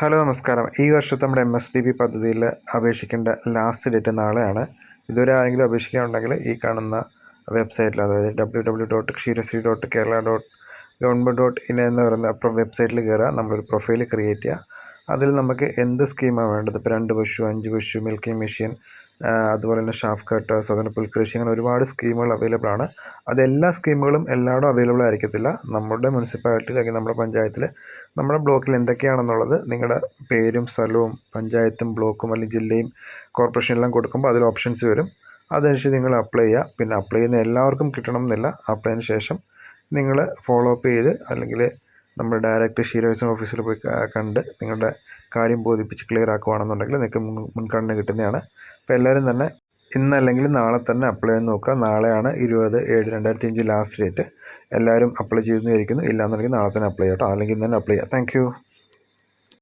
Hello നമസ്കാരം. ഈ വർഷത്തെ നമ്മുടെ എം എസ് ഡി ബി പദ്ധതിയിൽ അപേക്ഷിക്കേണ്ട ലാസ്റ്റ് ഡേറ്റ് നാളെയാണ്. ഇതുവരെ ആരെങ്കിലും അപേക്ഷിക്കാനുണ്ടെങ്കിൽ ഈ കാണുന്ന വെബ്സൈറ്റിൽ അതായത് W W dot Ksheerasree dot Kerala dot government dot in എന്ന് പറയുന്ന വെബ്സൈറ്റിൽ കയറുക നമ്മളൊരു പ്രൊഫൈൽ ക്രിയേറ്റ് ചെയ്യുക അതിൽ നമുക്ക് എന്ത് സ്കീമാണ് വേണ്ടത്? ഇപ്പോൾ രണ്ട് പശു അഞ്ച് പശു മിൽക്കിംഗ് മെഷീൻ അതുപോലെ തന്നെ ഷാഫ് കട്ട് സദന പുൽകൃഷി അങ്ങനെ ഒരുപാട് സ്കീമുകൾ അവൈലബിൾ ആണ്. അതെല്ലാ സ്കീമുകളും എല്ലായിടും അവൈലബിൾ ആയിരിക്കത്തില്ല. നമ്മുടെ മുനിസിപ്പാലിറ്റിയിൽ അല്ലെങ്കിൽ നമ്മുടെ പഞ്ചായത്തിൽ നമ്മുടെ ബ്ലോക്കിൽ എന്തൊക്കെയാണെന്നുള്ളത് നിങ്ങളുടെ പേരും സ്ഥലവും പഞ്ചായത്തും ബ്ലോക്കും അല്ലെങ്കിൽ ജില്ലയും കോർപ്പറേഷനെല്ലാം കൊടുക്കുമ്പോൾ അതിൽ ഓപ്ഷൻസ് വരും. അതനുസരിച്ച് നിങ്ങൾ അപ്ലൈ ചെയ്യുക. പിന്നെ അപ്ലൈ ചെയ്യുന്ന എല്ലാവർക്കും കിട്ടണം എന്നില്ല അപ്ലൈ ചെയ്തതിന് ശേഷം നിങ്ങൾ ഫോളോ അപ്പ് ചെയ്ത് അല്ലെങ്കിൽ നമ്മുടെ ഡയറക്റ്റ് ക്ഷീരവികസന ഓഫീസിൽ പോയി കണ്ട് നിങ്ങളുടെ കാര്യം ബോധിപ്പിച്ച് ക്ലിയർ ആക്കുവാണെന്നുണ്ടെങ്കിൽ നിങ്ങൾക്ക് മുൻഗണന കിട്ടുന്നതാണ്. അപ്പോൾ എല്ലാവരും തന്നെ ഇന്നല്ലെങ്കിൽ നാളെ തന്നെ അപ്ലൈ ചെയ്ത് നോക്കുക. നാളെയാണ് ഇരുപത് ഏഴ് രണ്ടായിരത്തി അഞ്ച് ലാസ്റ്റ് ഡേറ്റ് എല്ലാവരും അപ്ലൈ ചെയ്യുന്നതായിരിക്കുന്നു ഇല്ലാന്നുണ്ടെങ്കിൽ നാളെ തന്നെ അപ്ലൈ ചെയ്യാം കേട്ടോ. അല്ലെങ്കിൽ തന്നെ അപ്ലൈ ചെയ്യാം. താങ്ക്